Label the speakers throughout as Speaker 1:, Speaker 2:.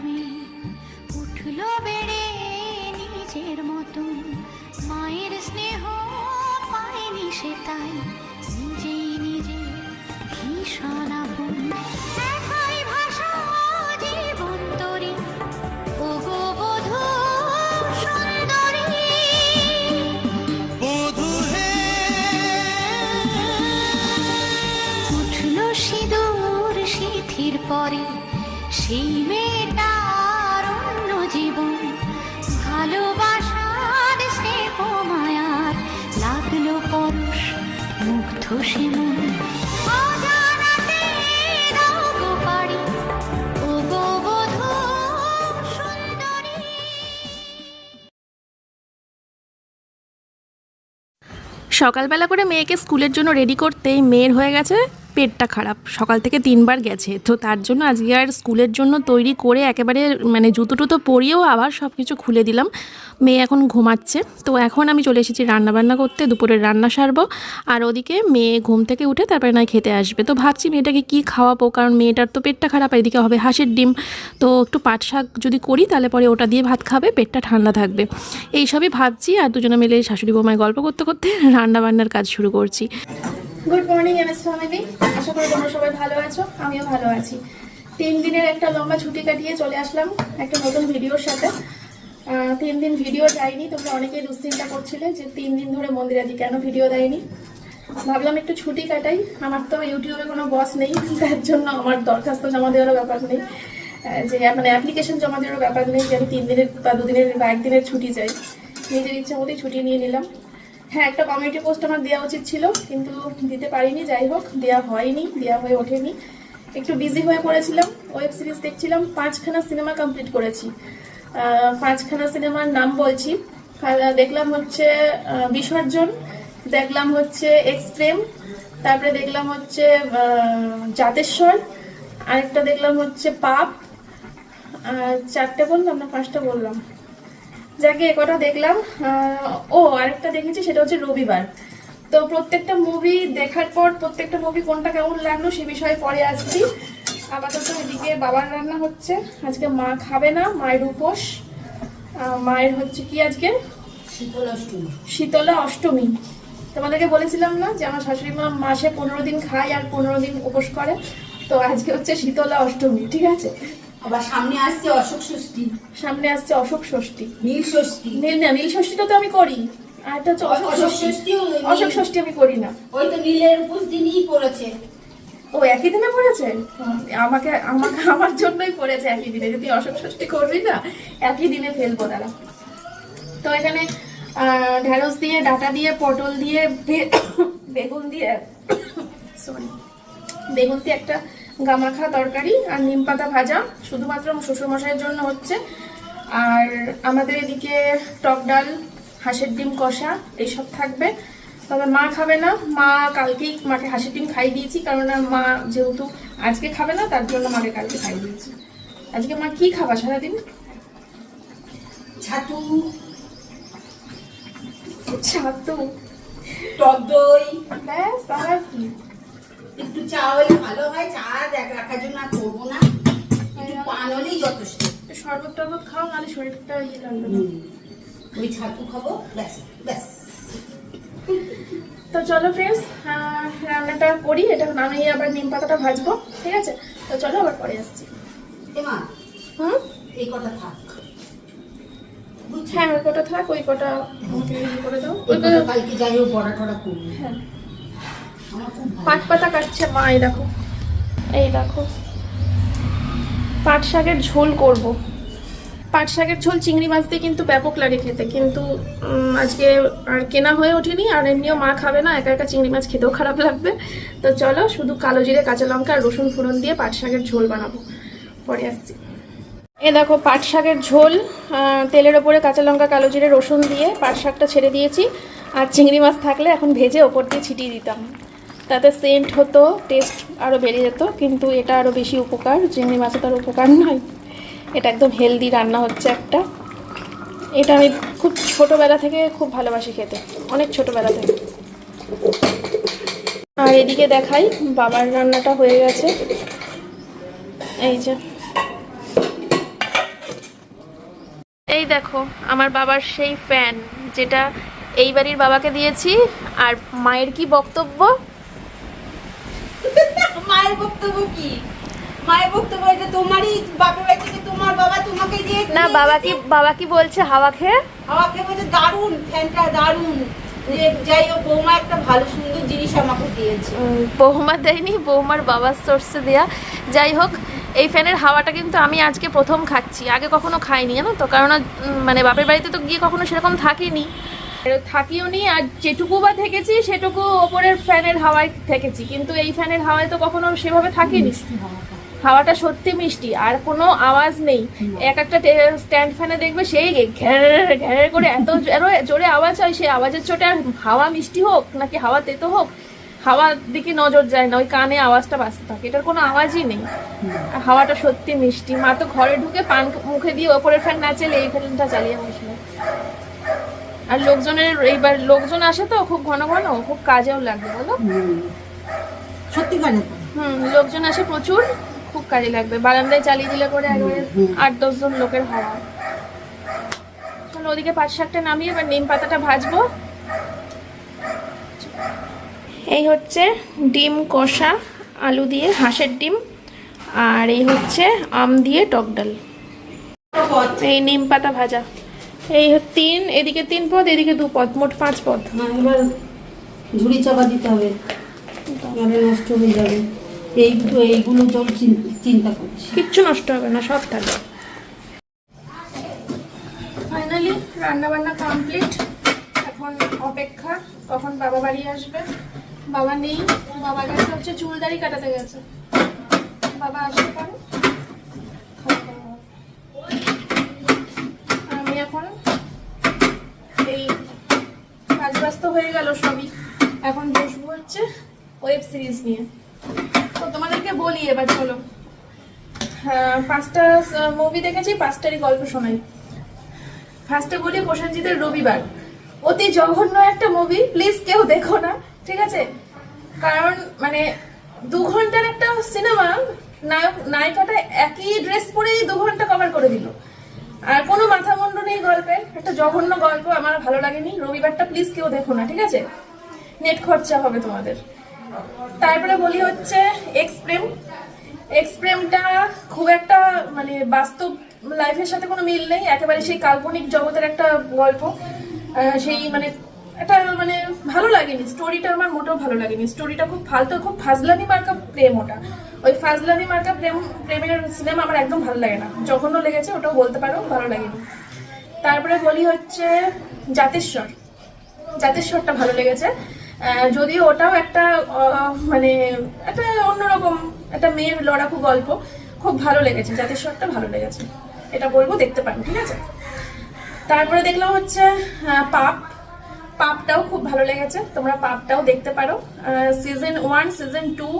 Speaker 1: নামে উঠল বেড়ে নিজের মতন। মায়ের স্নেহ পায়নি সে তাই। নিজেই নিজে ভীষণ আপন সিঁদুর সিথির পরে। সেই পরশ মুগ্ধ
Speaker 2: সকালবেলা করে মেয়েকে স্কুলের জন্য রেডি করতেই মেয়ের হয়ে গেছে পেটটা খারাপ। সকাল থেকে তিনবার গেছে। তো তার জন্য আজকে আর স্কুলের জন্য তৈরি করে একেবারে মানে জুতো টুতো পরিয়েও আবার সব কিছু খুলে দিলাম। মেয়ে এখন ঘুমাচ্ছে। তো এখন আমি চলে এসেছি রান্নাবান্না করতে। দুপুরের রান্না সারবো। আর ওদিকে মেয়ে ঘুম থেকে উঠে তারপরে নয় খেতে আসবে। তো ভাবছি মেয়েটাকে কি খাওয়াবো? কারণ মেয়েটার তো পেটটা খারাপ, এদিকে হবে হাঁসের ডিম। তো একটু পাট শাক যদি করি, তাহলে পরে ওটা দিয়ে ভাত খাবে, পেটটা ঠান্ডা থাকবে। এইসবই ভাবছি। আর দুজনে মিলে শাশুড়ি বৌমায় গল্প করতে করতে রান্নাবান্নার কাজ শুরু করছি।
Speaker 3: গুড মর্নিং এমএস ফ্যামিলি আশা করি তোমরা সবাই ভালো আছো, আমিও ভালো আছি। তিন দিনের একটা লম্বা ছুটি কাটিয়ে চলে আসলাম একটা নতুন ভিডিওর সাথে। তিন দিন ভিডিও দেয়নি তোমরা অনেকেই দুশ্চিন্তা করছিলে যে তিন দিন ধরে মন্দিরাদি কেন ভিডিও দেয়নি। ভাবলাম একটু ছুটি কাটাই, আমার তো ইউটিউবে কোনো বস নেই, তার জন্য আমার দরখাস্ত জমা দেওয়ারও ব্যাপার নেই। যে মানে অ্যাপ্লিকেশন জমা দেওয়ারও ব্যাপার নেই যে আমি তিন দিনের বা দুদিনের বা একদিনের ছুটি চাই। নিজের ইচ্ছা মতোই ছুটি নিয়ে নিলাম। হ্যাঁ একটা কমিউনিটি পোস্ট আমার দেওয়া উচিত ছিল, কিন্তু দিতে পারিনি, যাই হোক দেওয়া হয়নি দেওয়া হয়ে ওঠেনি। একটু বিজি হয়ে পড়েছিলাম ওয়েব সিরিজ দেখছিলাম, পাঁচখানা সিনেমা কমপ্লিট করেছি। পাঁচখানা সিনেমার নাম বলছি। দেখলাম হচ্ছে বিসর্জন, দেখলাম হচ্ছে এক্সট্রেম তারপরে দেখলাম হচ্ছে জাতেশ্বর, আরেকটা দেখলাম হচ্ছে পাপ। আর চারটে বললাম না, পাঁচটা বললাম? যাকে একটা দেখলাম ও আরেকটা দেখেছি সেটা হচ্ছে রবিবার। তো প্রত্যেকটা মুভি দেখার পর প্রত্যেকটা মুভি কোনটা কেমন লাগল সে বিষয়ে পরে আসছি। আপাতত এদিকে বাবার রান্না হচ্ছে। আজকে মা খাবে না মায়ের উপোস। মায়ের হচ্ছে কি আজকে? শীতলা অষ্টমী। তোমাদেরকে বলেছিলাম না যে আমার শাশুড়ি মা মাসে পনেরো দিন খায় আর পনেরো দিন উপোস করে? তো আজকে হচ্ছে শীতলা অষ্টমী ঠিক আছে?
Speaker 4: আবার সামনে আসছে অশোক ষষ্ঠী।
Speaker 3: সামনে আসছে অশোক ষষ্ঠী।
Speaker 4: নীল ষষ্ঠী।
Speaker 3: নীল না নীল ষষ্ঠীটা তো আমি করি। আর হচ্ছে অশোক ষষ্ঠী। অশোক ষষ্ঠী আমি করি না।
Speaker 4: ওই তো নীলের উপোস দিনই পড়েছে।
Speaker 3: ও একই দিনে পড়েছে? আমাকে আমাকে আমার জন্যই পড়েছে একই দিনে। যদি অশোক ষষ্ঠী করবি না একই দিনে ফেলব তারা তো এখানে আহ, ঢেঁড়স দিয়ে ডাটা দিয়ে পটল দিয়ে বেগুন দিয়ে সরি বেগুন দিয়ে একটা গামাখা তরকারি আর নিম পাতা ভাজা শুধুমাত্র শ্বশুরমশাইয়ের জন্য হচ্ছে। আর আমাদের এদিকে টক ডাল হাঁসের ডিম কষা এইসব থাকবে। তবে মা খাবে না। মা কালকেই মাকে হাঁসের ডিম খাই দিয়েছি কারণ মা যেহেতু আজকে খাবে না তার জন্য মাকে কালকে খাই দিয়েছি। আজকে মা কি খাবা সারাদিন?
Speaker 4: ছাতু।
Speaker 3: ছাতু।
Speaker 4: টক দই।
Speaker 3: ব্যাস আর কি।
Speaker 4: একটু চা হলে ভালো হয় চা দেখ রাখার জন্য আর করব না। একটু পান হলেই যথেষ্ট।
Speaker 3: শরবত টরবত খাও নাহলে শরীরটা ইয়ে লাগবে
Speaker 4: ওই ছাতু খাব ব্যাস ব্যাস।
Speaker 3: তো চলো ফ্রেন্ডস রান্নাটা করি এটা নামিয়ে আবার নিম পাতাটা ভাজবো ঠিক আছে? তো চলো আবার পরে আসছি।
Speaker 4: এমা
Speaker 3: হুম?
Speaker 4: এই কথা থাক।
Speaker 3: হ্যাঁ ওই কটা থাক ওই কটা ইয়ে করে দাও।
Speaker 4: ওই
Speaker 3: কটা
Speaker 4: কালকে যাই হোক বড়া টড়া করব।
Speaker 3: হ্যাঁ। পাট পাতা কাটছে, মা, এই দেখো। এই দেখো। পাট শাকের ঝোল করব। পাট শাকের ঝোল চিংড়ি মাছ দিয়ে কিন্তু ব্যাপক লাগে খেতে, কিন্তু আজকে আর কেনা হয়ে ওঠেনি, আর এমনিও মা খাবে না, একা একা চিংড়ি মাছ খেতেও খারাপ লাগবে। তো চলো, শুধু কালো জিরে, কাঁচা লঙ্কা আর রসুন ফোড়ন দিয়ে পাট শাকের ঝোল বানাবো। পরে আসছি। এ দেখো, পাট শাকের ঝোল তেলের ওপরে কাঁচা লঙ্কা, কালো জিরে, রসুন দিয়ে পাট শাকটা ছেড়ে দিয়েছি। আর চিংড়ি মাছ থাকলে এখন ভেজে ওপর দিয়ে ছিটিয়ে দিতাম। তাতে সেন্ট হতো, টেস্ট আরও বেড়ে যেত, কিন্তু এটা আরও বেশি উপকার, চিংড়ি মাছে তার উপকার নয়। এটা একদম হেলদি রান্না হচ্ছে একটা। এটা আমি খুব ছোটোবেলা থেকে খুব ভালোবাসি খেতে, অনেক ছোটোবেলা থেকে। আর এদিকে দেখাই, বাবার রান্নাটা হয়ে গেছে। এই যে। এই দেখো, আমার বাবার সেই ফ্যান যেটা এই বাড়ির বাবাকে দিয়েছি, আর মায়ের কি বক্তব্য?
Speaker 4: মায়ের বক্তব্য কি? মায়ের বক্তব্য এটা তোমারই বাপের বাড়ি থেকে তোমার বাবা তোমাকে দিয়ে
Speaker 3: না বাবা কি বাবা কি বলছে? হাওয়া খেয়ে?
Speaker 4: আমাকে বলছে দারুণ ফ্যানটা দারুণ। যাই হোক বৌমা একটা ভালো সুন্দর জিনিস আমাকে দিয়েছে।
Speaker 3: বৌমা দেয়নি বৌমার বাবার সোর্সে দেয়া। যাই হোক এই ফ্যানের হাওয়াটা কিন্তু আমি আজকে প্রথম খাচ্ছি। আগে কখনো খাইনি জানো তো? কারণ মানে বাপের বাড়িতে তো গিয়ে কখনো সেরকম থাকিনি। থাকিও নি আর যেটুকু বা থেকেছি সেটুকু ওপরের ফ্যানের হাওয়ায় থেকেছি। কিন্তু এই ফ্যানের হাওয়ায় তো কখনো সেভাবে থাকিনি। হাওয়াটা। সত্যি মিষ্টি আর কোনো আওয়াজ নেই। এক একটা স্ট্যান্ড ফ্যানে দেখবে সেই ঘ্যার ঘ্যার করে এত জোরে- জোরে আওয়াজ হয় সেই আওয়াজের চোটে আর হাওয়া মিষ্টি হোক নাকি হাওয়া তেতো হোক হাওয়ার দিকে নজর যায় না ওই কানে আওয়াজটা বাঁচতে থাকে। এটার কোনো আওয়াজই নেই। আর হাওয়াটা সত্যি মিষ্টি। মা তো ঘরে ঢুকে পান মুখে দিয়ে ওপরের ফ্যান না চালিয়ে এই ফ্যানটা চালিয়ে বসল। আর লোকজনের এইবার লোকজন আসে তো খুব ঘন ঘন খুব কাজেও লাগবে বলো?
Speaker 4: সত্যি কানে
Speaker 3: হুম লোকজন আসে প্রচুর খুব কাজে লাগবে। বারান্দায় চালিয়ে দিলে করে একবারে আট দশজন লোকের হাওয়া। চলো ওদিকে পাঁচ শাকটা নামিয়ে এবার নিম পাতাটা ভাজবো। এই হচ্ছে ডিম কষা আলু দিয়ে হাঁসের ডিম আর এই হচ্ছে আম দিয়ে টক ডাল। এই নিম পাতা ভাজা। এই তিন এদিকে তিন পদ এদিকে দু পদ মোট পাঁচ পদ।
Speaker 4: না এবার ঝুড়ি চাপা দিতে হবে। নাহলে নষ্ট হয়ে যাবে? এই এইগুলো জল চিন্তা করছি।
Speaker 3: কিচ্ছু নষ্ট হবে না সব থাকবে ফাইনালি রান্না বান্না কমপ্লিট। এখন অপেক্ষা কখন বাবা বাড়ি আসবে? বাবা নেই বাবা গেছে হচ্ছে চুল দাড়ি কাটাতে গেছে। বাবা আসতে পারে খাওয়া দাওয়া হবে। আর আমি এখন এই কাজ ব্যস্ত হয়ে গেল সবই। এখন বসবো হচ্ছে ওয়েব সিরিজ নিয়ে। তো তোমাদেরকে বলি এবার চলো। পাঁচটা মুভি দেখেছি, পাঁচটারই গল্প শোনাই। ফার্স্টে বলি প্রসেনজিতের রবিবার। অতি জঘন্য একটা মুভি প্লিজ কেউ দেখো না, ঠিক আছে? কারণ মানে দু ঘণ্টার একটা সিনেমা নায়ক, নায়িকাটা একই ড্রেস পরেই দু ঘণ্টা কভার করে দিল। আর কোনো মাথা মুন্ড নেই গল্পের একটা জঘন্য গল্প আমার ভালো লাগেনি। রবিবারটা প্লিজ কেউ দেখো না, ঠিক আছে? নেট খরচা হবে তোমাদের। তারপরে বলি হচ্ছে এক্সপ্রেম এক্সপ্রেমটা খুব একটা মানে বাস্তব লাইফের সাথে কোনো মিল নেই। একেবারে সেই কাল্পনিক জগতের একটা গল্প। সেই মানে একটা মানে ভালো লাগেনি। স্টোরিটা আমার মোটেও ভালো লাগেনি। স্টোরিটা খুব ফালতু, খুব ফাজলামি মার্কা প্রেম ওটা। ওই ফাজলামি মার্কা প্রেম, প্রেমের সিনেমা আমার একদম ভালো লাগে না। জঘন্য লেগেছে ওটাও বলতে পারো, ভালো লাগেনি। তারপরে বলি হচ্ছে জাতেশ্বর। জাতেশ্বরটা ভালো লেগেছে। যদিও ওটাও একটা মানে একটা অন্যরকম, একটা মেয়ের লড়াকু গল্প। খুব ভালো লেগেছে, জাতেশ্বরটা ভালো লেগেছে। এটা বলব, দেখতে পারো, ঠিক আছে? তারপরে দেখলাম হচ্ছে পাপ। পাপটাও খুব ভালো লেগেছে, তোমরা পাপটাও দেখতে পারো। সিজন ওয়ান সিজন টু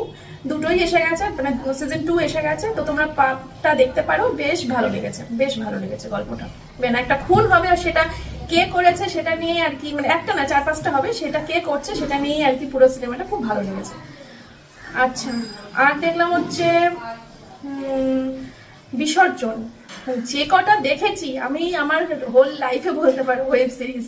Speaker 3: দুটোই এসে গেছে মানে সিজন টু এসে গেছে, তো তোমরা পাপটা দেখতে পারো, বেশ ভালো লেগেছে, বেশ ভালো লেগেছে গল্পটা। বেন একটা খুন হবে আর সেটা কে করেছে সেটা নিয়ে আর কি মানে একটা না, চার পাঁচটা হবে, সেটা কে করছে সেটা নিয়েই আর কি পুরো সিনেমাটা খুব ভালো লেগেছে। আচ্ছা আর দেখলাম হচ্ছে বিসর্জন। যে কটা দেখেছি, আমি আমার হোল লাইফে বলতে পারো ওয়েব সিরিজ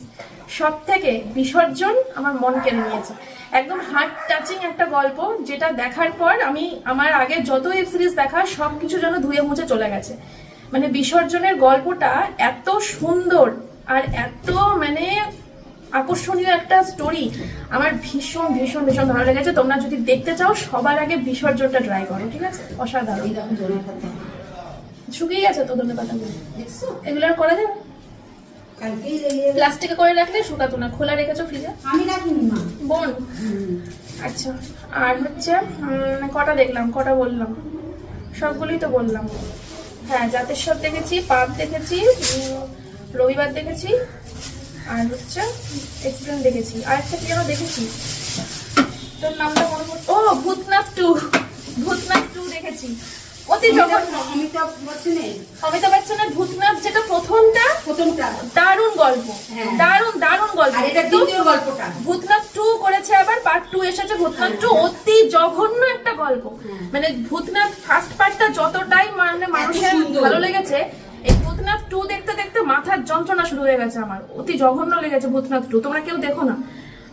Speaker 3: সব থেকে বিসর্জন আমার মন নিয়েছে। একদম হার্ট টাচিং একটা গল্প, যেটা দেখার পর আমি, আমার আগে যত ওয়েব সিরিজ দেখা, সব কিছু যেন ধুয়ে মুছে চলে গেছে। মানে বিসর্জনের গল্পটা এত সুন্দর আর এত মানে আকর্ষণীয় একটা স্টোরি আমার ভীষণ ভীষণ ভীষণ ভালো লেগেছে। তোমরা যদি দেখতে চাও, সবার আগে বিসর্জনটা ট্রাই করো, ঠিক আছে? অসাধারণ। শুকিয়ে গেছে তো ধনে পাতাগুলো। এগুলো আর করা যাবে। প্লাস্টিকে করে রাখলে শুকাতো না খোলা রেখেছো ফ্রিজে
Speaker 4: আমি রাখিনি মা।
Speaker 3: বোন? আচ্ছা আর হচ্ছে কটা দেখলাম কটা বললাম? সবগুলোই তো বললাম। হ্যাঁ জাতেশ্বর দেখেছি পাপ দেখেছি রবিবার দেখেছি আর হচ্ছে এক্সিডেন্ট দেখেছি। আর একটা কি যেন দেখেছি? তোর নামটা মনে ও ভূতনাথ টু ভূতনাথ টু দেখেছি।
Speaker 4: অমিতাভ বচ্চনের।
Speaker 3: ভূতনাথ যেটা প্রথমটা
Speaker 4: প্রথমটা।
Speaker 3: দারুণ গল্প।
Speaker 4: হ্যাঁ।
Speaker 3: দারুণ দারুণ গল্প।
Speaker 4: আর এটা
Speaker 3: কিন্তু
Speaker 4: দ্বিতীয় গল্পটা।
Speaker 3: ভূতনাথ টু করেছে আবার পার্ট টু এসেছে। ভূতনাথ টু অতি জঘন্য একটা গল্প। মানে ভূতনাথ ফার্স্ট পার্টটা যতটাই মানে মানুষের ভালো লেগেছে এই ভূতনাথ টু দেখতে দেখতে মাথা
Speaker 5: যন্ত্রণা শুরু হয়ে গেছে আমার। অতি জঘন্য লেগেছে ভূতনাথ টু তোমরা কেউ দেখো না।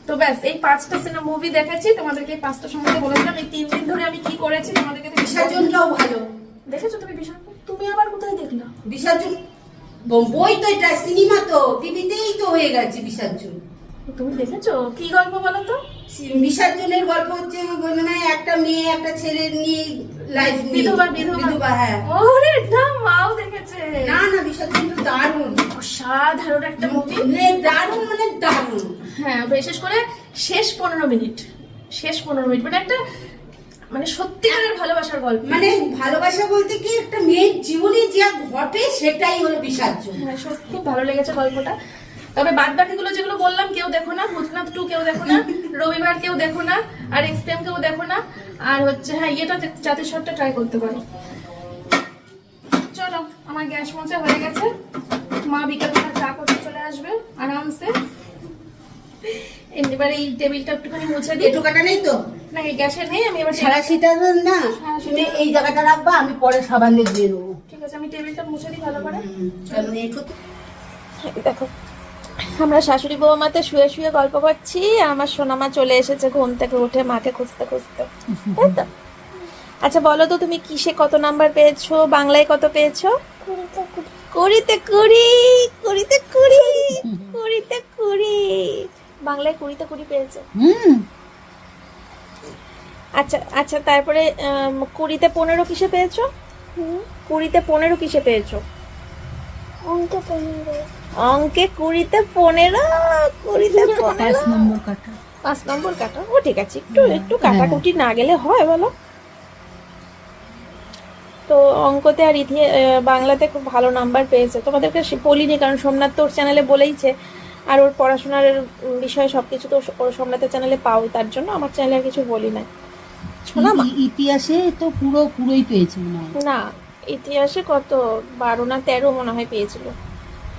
Speaker 5: তো ব্যাস এই পাঁচটা সিনেমা মুভি দেখেছি তোমাদেরকে এই পাঁচটা সম্বন্ধে বলেছিলাম। এই তিন দিন ধরে আমি কি করেছি তোমাদেরকে
Speaker 4: বিসর্জনটাও ভালো।
Speaker 5: দেখেছ তুমি বিসর্জন? তুমি আবার কোথায় দেখলা?
Speaker 4: বিসর্জন বই তো এটা সিনেমা তো টিভিতেই তো হয়ে গেছে বিসর্জন।
Speaker 5: তুমি দেখেছ? কি গল্প বলো তো
Speaker 4: বিসর্জনের গল্প হচ্ছে মানে একটা মেয়ে একটা ছেলে নিয়ে লাইফ
Speaker 5: বিধবা বিধবা।
Speaker 4: বিধবা হ্যাঁ।
Speaker 5: ওরে না মাও দেখেছে।
Speaker 4: না না বিসর্জন তো দারুণ।
Speaker 5: অসাধারণ একটা মুভি
Speaker 4: মানে দারুণ মানে দারুণ।
Speaker 5: হ্যাঁ বিশেষ করে শেষ পনেরো মিনিট। শেষ পনেরো মিনিট মানে একটা মানে সত্যিকারের ভালোবাসার গল্প।
Speaker 4: মানে ভালোবাসা বলতে কি একটা মেয়ের জীবনে যা ঘটে সেটাই হলো বিসর্জন
Speaker 5: হ্যাঁ সত্যি খুব ভালো লেগেছে গল্পটা। তবে বাদ বাকিগুলো যেগুলো বললাম কেউ দেখো না ভূতনাথ টু কেউ দেখো না রবিবার কেউ দেখো না আর এক্সপ্রেম কেউ দেখো না আর হচ্ছে হ্যাঁ ইয়েটা জাতির সবটা ট্রাই করতে পারো। চলো আমার গ্যাস মোচা হয়ে গেছে। মা বিকালবেলা চা করতে চলে আসবে আরামসে। এবার এই টেবিলটা একটুখানি মুছে দিই।
Speaker 4: এটু নেই তো?
Speaker 5: না এই গ্যাসে নেই আমি এবার
Speaker 4: সারা সিটা না? তুমি এই জায়গাটা রাখবা আমি পরে সাবান দিয়ে দিয়ে দেবো
Speaker 5: ঠিক আছে আমি টেবিলটা মুছে দিই ভালো করে।
Speaker 3: দেখো। আমরা শাশুড়ি বৌমাতে শুয়ে শুয়ে গল্প করছি আমার সোনামা চলে এসেছে ঘুম থেকে উঠে মাকে খুঁজতে খুঁজতে। তাই তো? আচ্ছা বলো তো তুমি কিসে কত নাম্বার পেয়েছ? বাংলায় কত পেয়েছ? কুড়িতে কুড়ি। কুড়িতে কুড়ি কুড়িতে কুড়ি বাংলায় কুড়িতে কুড়ি পেয়েছ?
Speaker 4: হুম।
Speaker 3: আচ্ছা আচ্ছা তারপরে কুড়িতে পনেরো কিসে পেয়েছ? কুড়িতে পনেরো কিসে পেয়েছ? অঙ্কে কুড়িতে পনেরো কুড়িতে পনেরো।
Speaker 4: নম্বর কাটা।
Speaker 3: পাঁচ নম্বর কাটা। ও ঠিক আছে একটু একটু কাটাকুটি না গেলে হয় বলো। তো অঙ্কতে আর ইতিহাস বাংলাতে খুব ভালো নাম্বার পেয়েছে। তোমাদেরকে সে- বলিনি কারণ সোমনাথ তোর চ্যানেলে বলেইছে। আর ওর পড়াশোনার বিষয়ে সব কিছু তো ওর সোমনাথের চ্যানেলে পাও তার জন্য আমার চ্যানেলে আর কিছু বলি না শোনা
Speaker 4: ইতিহাসে তো পুরো পুরোই পেয়েছে হয়।
Speaker 3: না ইতিহাসে কত? বারো না তেরো মনে হয় পেয়েছিল।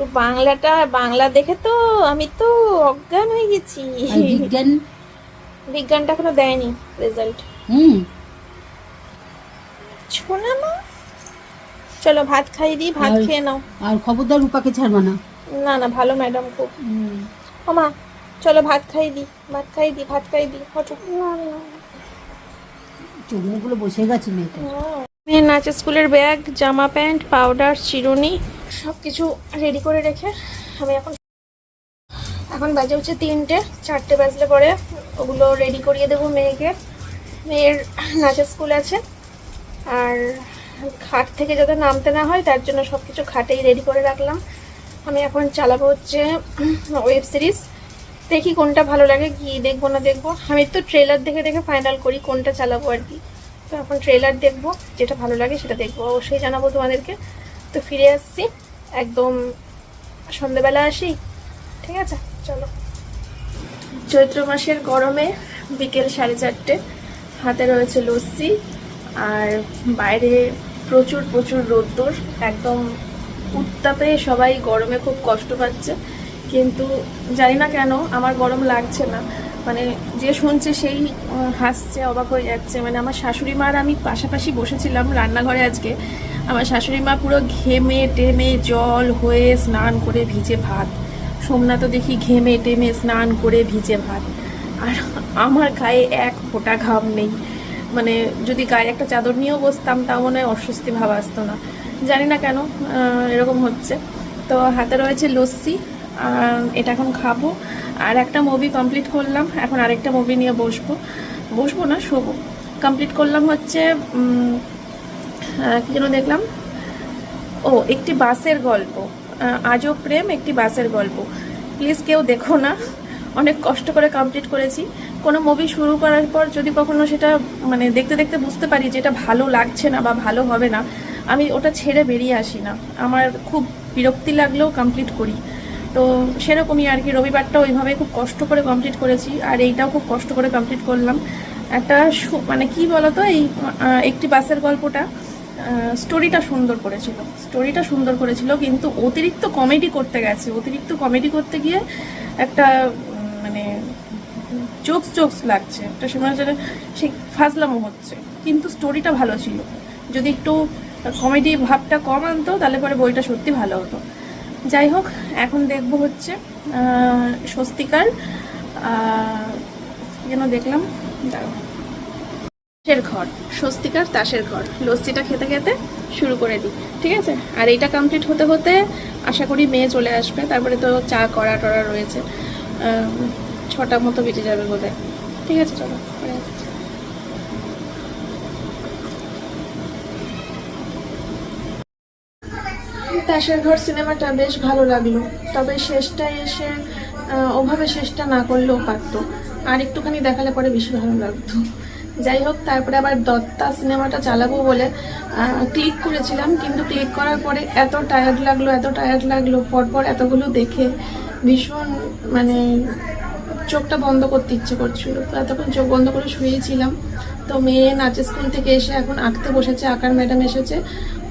Speaker 3: তো বাংলাটা বাংলা দেখে তো আমি তো অজ্ঞান হয়ে গেছি।
Speaker 4: বিজ্ঞান?
Speaker 3: বিজ্ঞানটা এখনও দেয়নি রেজাল্ট
Speaker 4: হুম।
Speaker 3: শোনা মা। চলো ভাত খাই দিই ভাত খেয়ে নাও।
Speaker 4: আর খবরদার রূপাকে ছাড়বা না।
Speaker 3: না না ভালো ম্যাডাম খুব। ও মা চলো ভাত খাই দিই ভাত খাই দিই ভাত খাই দিই হটো।
Speaker 4: চোখ মুখগুলো বসে গেছে মেয়েটা।
Speaker 3: মেয়ের নাচের স্কুলের ব্যাগ, জামা প্যান্ট, পাউডার, চিরুনি সব কিছু রেডি করে রেখে আমি এখন এখন বাজে হচ্ছে তিনটে, চারটে বাজলে পরে ওগুলো রেডি করিয়ে দেবো মেয়েকে। মেয়ের নাচের স্কুল আছে। আর খাট থেকে যাতে নামতে না হয়, তার জন্য সব কিছু খাটেই রেডি করে রাখলাম। আমি এখন চালাবো হচ্ছে ওয়েব সিরিজ দেখি কোনটা ভালো লাগে কি দেখব না দেখব। আমি তো ট্রেলার দেখে দেখে ফাইনাল করি কোনটা চালাবো আর কি। তো এখন ট্রেলার দেখব, যেটা ভালো লাগে সেটা দেখব। অবশ্যই জানাব তোমাদেরকে। তো ফিরে আসছি, একদম সন্ধেবেলা আসি, ঠিক আছে? চলো। চৈত্র মাসের গরমে বিকেল সাড়ে চারটে, হাতে রয়েছে লস্যি, আর বাইরে প্রচুর প্রচুর রোদ্দুর। একদম উত্তাপে সবাই গরমে খুব কষ্ট পাচ্ছে। কিন্তু জানি না কেন, আমার গরম লাগছে না। মানে যে শুনছে সেই হাসছে, অবাক হয়ে যাচ্ছে। মানে আমার শাশুড়ি মার আমি পাশাপাশি বসেছিলাম রান্নাঘরে আজকে। আমার শাশুড়ি মা পুরো ঘেমে টেমে জল হয়ে স্নান করে ভিজে ভাত। সোমনাথও দেখি ঘেমে টেমে স্নান করে ভিজে ভাত। আর আমার গায়ে এক ফোঁটা ঘাম নেই। মানে যদি গায়ে একটা চাদর নিয়েও বসতাম, তাও মনে হয় অস্বস্তি ভাব আসতো না। জানি না কেন এরকম হচ্ছে। তো হাতে রয়েছে লস্যি। এটা এখন খাব। আর একটা মুভি কমপ্লিট করলাম। এখন আরেকটা মুভি নিয়ে বসবো। বসবো না, শোবো। কমপ্লিট করলাম হচ্ছে কি যেন দেখলাম? ও, একটি বাসের গল্প। আজও প্রেম, একটি বাসের গল্প। প্লিজ কেউ দেখো না। অনেক কষ্ট করে কমপ্লিট করেছি। কোনো মুভি শুরু করার পর যদি কখনো সেটা মানে দেখতে দেখতে বুঝতে পারি যে এটা ভালো লাগছে না বা ভালো হবে না, আমি ওটা ছেড়ে বেরিয়ে আসি না। আমার খুব বিরক্তি লাগলেও কমপ্লিট করি। তো সেরকমই আর কি। রবিবারটা ওইভাবে খুব কষ্ট করে কমপ্লিট করেছি আর এইটাও খুব কষ্ট করে কমপ্লিট করলাম। একটা সু- মানে কি বলতো, এই একটি বাসের গল্পটা স্টোরিটা সুন্দর করেছিল। স্টোরিটা সুন্দর করেছিল কিন্তু অতিরিক্ত কমেডি করতে গেছে। অতিরিক্ত কমেডি করতে গিয়ে একটা মানে জোকস জোকস লাগছে। একটা সময় যেন সেই ফাজলামো হচ্ছে। কিন্তু স্টোরিটা ভালো ছিল। যদি একটু কমেডি ভাবটা কম আনতো, তাহলে পরে বইটা সত্যি ভালো হতো।
Speaker 5: যাই হোক এখন দেখব হচ্ছে স্বস্তিকার আহ, কি যেন দেখলাম তাসের ঘর স্বস্তিকার তাসের ঘর। লস্যিটা খেতে খেতে শুরু করে দিই ঠিক আছে? আর এইটা কমপ্লিট হতে হতে আশা করি মেয়ে চলে আসবে তারপরে তো চা করা টরা রয়েছে। ছটা মতো বেঁচে যাবে বোধহয়। ঠিক আছে চলো পরে আসছি। তাসের ঘর সিনেমাটা বেশ ভালো লাগল, তবে শেষটায় এসে ওভাবে শেষটা না করলেও পারতো, আর একটুখানি দেখালে পরে বেশি ভালো লাগতো। যাই হোক, তারপরে আবার দত্তা সিনেমাটা চালাবো বলে ক্লিক করেছিলাম, কিন্তু ক্লিক করার পরে এত টায়ার্ড লাগল, এত টায়ার্ড লাগল, পরপর এতগুলো দেখে ভীষণ মানে চোখটা বন্ধ করতে ইচ্ছে করছিল। তো এতক্ষণ চোখ বন্ধ করে শুয়েছিলাম তো মেয়ে নাচের স্কুল থেকে এসে এখন আঁকতে বসেছে, আঁকার ম্যাডাম এসেছে।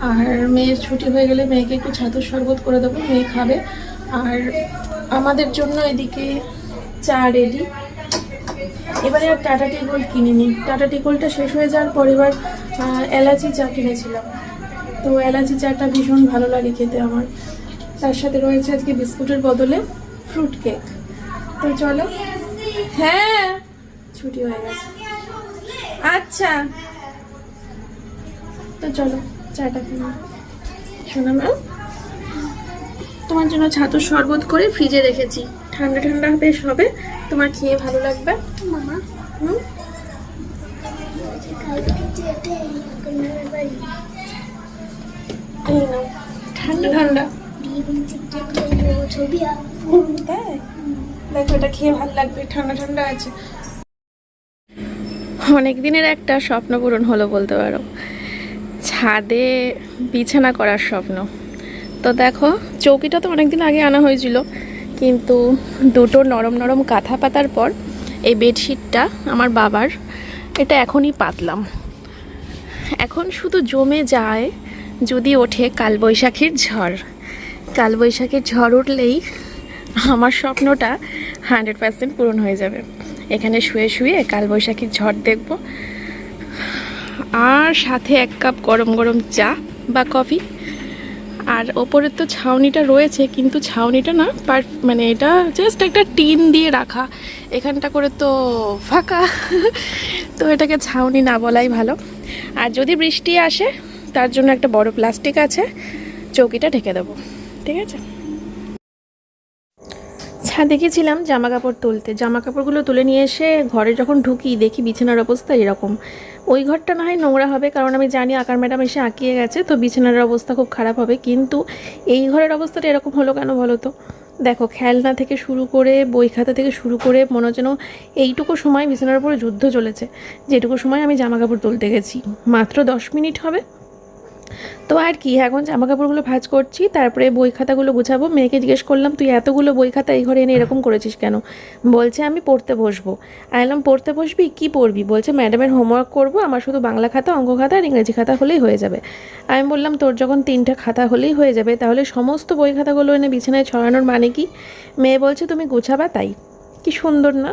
Speaker 5: আর মেয়ের ছুটি হয়ে গেলে মেয়েকে একটু ছাতুর শরবত করে দেবো, মেয়ে খাবে। আর আমাদের জন্য এদিকে চা রেডি এবারে আর টাটা টি গোল্ড কিনিনি। টাটা টি গোল্ডটা শেষ হয়ে যাওয়ার পর এবার এলাচি চা কিনেছিলাম। তো এলাচি চাটা ভীষণ ভালো লাগে খেতে আমার। তার সাথে রয়েছে আজকে বিস্কুটের বদলে ফ্রুট কেক তো চলো। হ্যাঁ ছুটি হয়ে গেছে। আচ্ছা। তো চলো। চাটা তোমার জন্য ছাতুর শরবত করে ফ্রিজে রেখেছি। ঠান্ডা ঠান্ডা বেশ হবে তোমার খেয়ে ভালো লাগবে।
Speaker 1: মামা
Speaker 5: হুম? এই নাও ঠান্ডা ঠান্ডা। তাই? দেখো এটা খেয়ে ভালো লাগবে ঠান্ডা ঠান্ডা আছে।
Speaker 3: অনেক দিনের একটা স্বপ্ন পূরণ হলো বলতে পারো। ছাদে বিছানা করার স্বপ্ন। তো দেখো, চৌকিটা তো অনেকদিন আগে আনা হয়েছিল, কিন্তু দুটো নরম নরম কাঁথা পাতার পর এই বেডশিটটা আমার বাবার, এটা এখনই পাতলাম। এখন শুধু জমে যায় যদি ওঠে কালবৈশাখীর ঝড়। কালবৈশাখীর ঝড় উঠলেই আমার স্বপ্নটা হান্ড্রেড পার্সেন্ট পূরণ হয়ে যাবে। এখানে শুয়ে শুয়ে কালবৈশাখীর ঝড় দেখব। আর সাথে এক কাপ গরম গরম চা বা কফি। আর ওপরের তো ছাউনিটা রয়েছে, কিন্তু ছাউনিটা না পার মানে এটা জাস্ট একটা টিন দিয়ে রাখা। এখানটা করে তো ফাঁকা। তো এটাকে ছাউনি না বলাই ভালো। আর যদি বৃষ্টি আসে, তার জন্য একটা বড় প্লাস্টিক আছে, চৌকিটা ঢেকে দেবো। ঠিক আছে? ছাদে গেছিলাম জামা কাপড় তুলতে। জামা কাপড়গুলো তুলে নিয়ে এসে ঘরে যখন ঢুকি, দেখি বিছানার অবস্থা এরকম। ওই ঘরটা না হয় নোংরা হবে, কারণ আমি জানি আকার ম্যাডাম এসে আঁকিয়ে গেছে, তো বিছানার অবস্থা খুব খারাপ হবে। কিন্তু এই ঘরের অবস্থাটা এরকম হলো কেন বলো তো? দেখো, খেলনা থেকে শুরু করে, বই খাতা থেকে শুরু করে, মনে হচ্ছে এইটুকু সময় বিছানার উপরে যুদ্ধ চলেছে। যেটুকু সময় আমি জামা কাপড় তুলতে গেছি। মাত্র দশ মিনিট হবে। তো আর কি, এখন জামা কাপড়গুলো ভাঁজ করছি, তারপরে বই খাতাগুলো গুছাবো। মেয়েকে জিজ্ঞেস করলাম, তুই এতগুলো বই খাতা এই ঘরে এনে এরকম করেছিস কেন? বলছে, আমি পড়তে বসবো। আমি বললাম, পড়তে বসবি? কি পড়বি? বলছে, ম্যাডামের হোমওয়ার্ক করব, আমার শুধু বাংলা খাতা, অঙ্ক খাতা আর ইংরেজি খাতা হলেই হয়ে যাবে। আমি বললাম, তোর যখন তিনটে খাতা হলেই হয়ে যাবে, তাহলে সমস্ত বই খাতাগুলো এনে বিছানায় ছড়ানোর মানে কি? মেয়ে বলছে, তুমি গুছাবা তাই। কি সুন্দর না?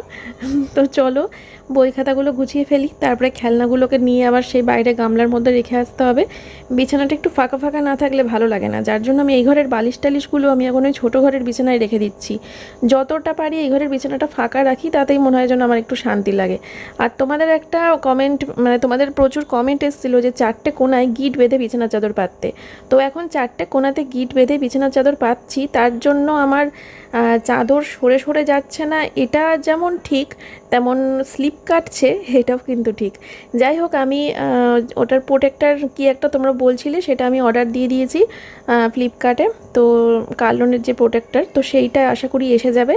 Speaker 3: তো চলো বই খাতাগুলো গুছিয়ে ফেলি, তারপরে খেলনাগুলোকে নিয়ে আবার সেই বাইরে গামলার মধ্যে রেখে আসতে হবে। বিছানাটা একটু ফাঁকা ফাঁকা না থাকলে ভালো লাগে না, যার জন্য আমি এই ঘরের বালিশ টালিশগুলো আমি এখন ওই ছোটো ঘরের বিছানায় রেখে দিচ্ছি। যতটা পারি এই ঘরের বিছানাটা ফাঁকা রাখি, তাতেই মনে হয় যেন আমার একটু শান্তি লাগে। আর তোমাদের একটা কমেন্ট মানে তোমাদের প্রচুর কমেন্ট এসেছিল যে চারটে কোনায় গিট বেঁধে বিছানার চাদর পাততে। তো এখন চারটে কোনাতে গিট বেঁধে বিছানার চাদর পাচ্ছি তার জন্য আমার চাদর সরে সরে যাচ্ছে না, এটা যেমন ঠিক তেমন স্লিপ কাটছে, এটাও কিন্তু ঠিক। যাই হোক, আমি ওটার প্রোটেক্টার কি একটা তোমরা বলছিলে, সেটা আমি অর্ডার দিয়ে দিয়েছি ফ্লিপকার্টে তো কার্লনের যে প্রোটেক্টার তো সেইটা আশা করি এসে যাবে।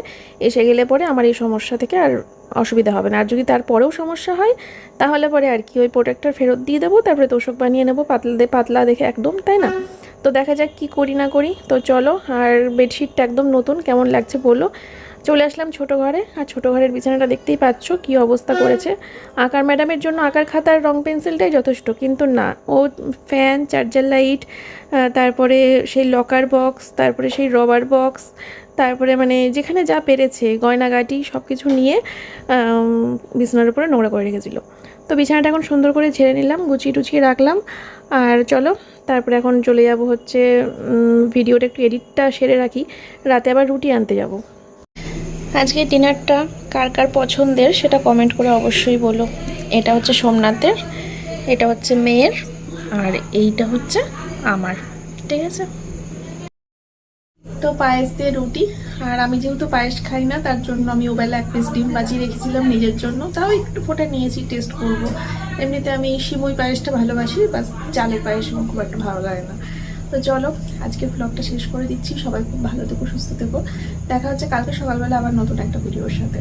Speaker 3: এসে গেলে পরে আমার এই সমস্যা থেকে আর অসুবিধা হবে না। আর যদি তারপরেও সমস্যা হয়, তাহলে পরে আর কি, ওই প্রোটেক্টার ফেরত দিয়ে দেবো, তারপরে তোষক বানিয়ে নেব, পাতলা পাতলা দেখে একদম, তাই না? তো দেখা যাক কি করি না করি। তো চলো, আর বেডশিটটা একদম নতুন, কেমন লাগছে বলো। চলে আসলাম ছোটো ঘরে। আর ছোটো ঘরের বিছানাটা দেখতেই পাচ্ছ কি অবস্থা করেছে। আঁকার ম্যাডামের জন্য আঁকার খাতার রং পেন্সিলটাই যথেষ্ট, কিন্তু না। ও ফ্যান, চার্জার লাইট তারপরে সেই লকার বক্স, তারপরে সেই রবার বক্স, তারপরে মানে যেখানে যা পেরেছে, গয়নাগাটি সব কিছু নিয়ে বিছানার উপরে নোংরা করে রেখেছিল। তো বিছানাটা এখন সুন্দর করে ঝেড়ে নিলাম, গুছিয়ে টুচিয়ে রাখলাম। আর চলো,
Speaker 6: তারপরে এখন চলে যাব হচ্ছে ভিডিওটা একটু এডিটটা সেরে রাখি। রাতে আবার রুটি আনতে যাব। আজকে ডিনারটা কার কার পছন্দের সেটা কমেন্ট করে অবশ্যই বলো। এটা হচ্ছে সোমনাথের, এটা হচ্ছে মেয়ের, আর এইটা হচ্ছে আমার। ঠিক আছে?
Speaker 3: তো পায়েস দিয়ে রুটি, আর আমি যেহেতু পায়েস খাই না, তার জন্য আমি ওবেলা এক পিস ডিম বাজিয়ে রেখেছিলাম নিজের জন্য। তাও একটু ফোটা নিয়েছি টেস্ট করব। এমনিতে আমি সিমুই পায়েসটা ভালোবাসি, বাস চালের পায়েস আমার খুব একটা ভালো লাগে না। তো চলো আজকে ব্লগটা শেষ করে দিচ্ছি। সবাই খুব ভালো থেকো, সুস্থ থেকো। দেখা হচ্ছে কালকে সকালবেলা আবার নতুন একটা ভিডিওর সাথে।